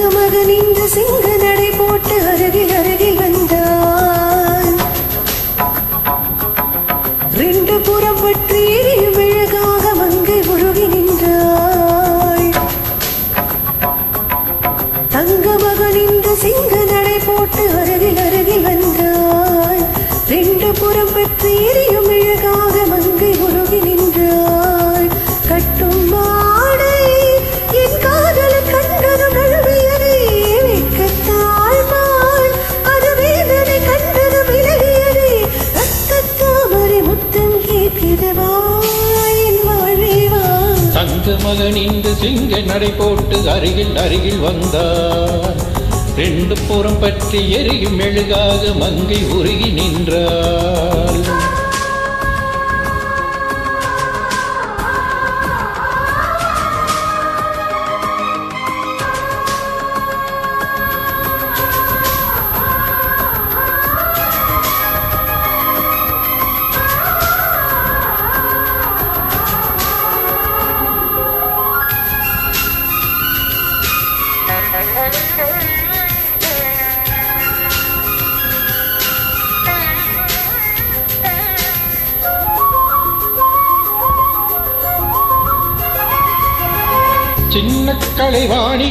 சிங்கு மகன் இந்த சிங்க நடை போட்டு அருகில் அருகில் வந்தான். ரெண்டு புறம் பற்றி விழகாக மங்கை முழுகி நின்றாள் தங்க மகன் இந்த சிங்க நடை போட்டு அருகில் அருகில் வந்தான். தங்க சிங்க நடை போட்டு அருகில் அருகில் வந்தார். ரெண்டு புறம் பற்றி எரியும் மெழுகாக மங்கை உருகி நின்றாள் சின்ன கலைவாணி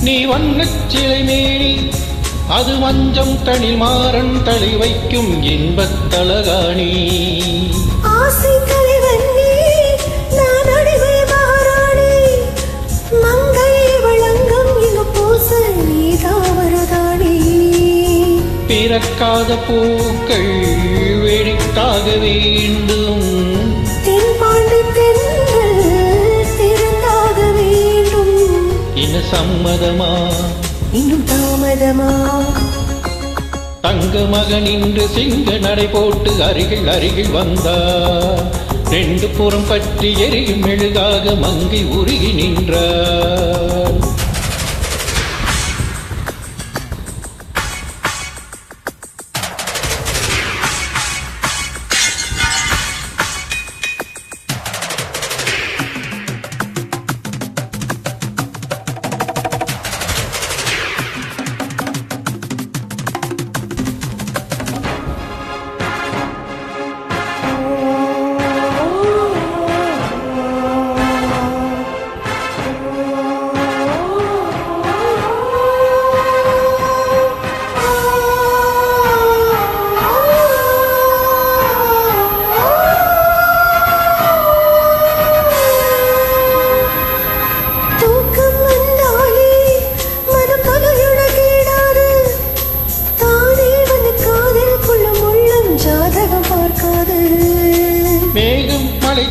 நீ வண்ணச் சிலை மேனி அது மஞ்சம் தனில் மாறன் தளி வைக்கும் இன்பத் ஆசைகள் பிறக்காத பூக்கள் வெடித்தாக வேண்டும். சம்மதமா? இன்னும் தாமதமா? தங்க மகன் இன்று சிங்க நடை போட்டு அருகில் அருகில் வந்தார் ரெண்டு புறம் பற்றி எரியும் மெழுகாக மங்கை உருகி நின்றார்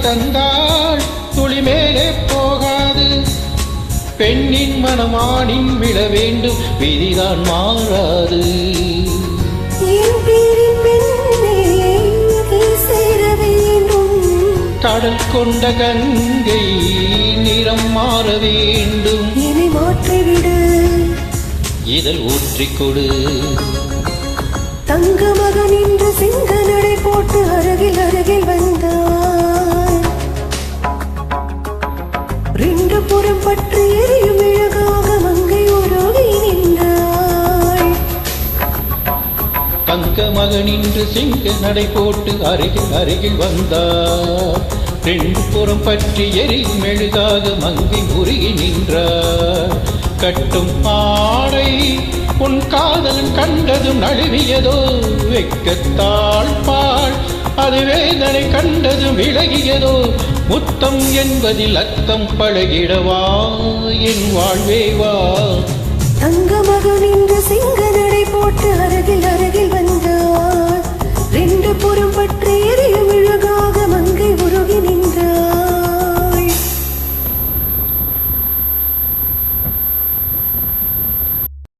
தந்தால் துளி மேலே போகாது. பெண்ணின் மனமானின் விழ வேண்டும் விதிதான் மாறாது. கடல் கொண்ட கங்கை நிறம் மாற வேண்டும். என்னை மாற்றிவிடு இதழ் ஊற்றிக் கொடு. தங்க மகன் இன்று சிங்க நடை போட்டு அருகில் அருகில் வந்தார் புறம் பற்றி எரியும் இழகாக மங்கை உருகி நின்றாள். தங்க மகனின்று சிங்க நடை போட்டு அருகில் அருகில் வந்தார். ரெண்டு புறம் பற்றி எரியும் மெழுகாக மங்கை உருகி நின்றார். கட்டும் பாடை உன் காதலன் கண்டதும் நழுவியதோ வெக்கத்தாள் பாழ் அது வேதனை கண்டது விலகியதோ முத்தம் என்பதில் அத்தம் பழகிடவா? என் வாழ்வேவா தங்க மகன் இன்று சிங்க நடை போட்டு அருகில் அருகில் வந்தார். ரெண்டு புறம்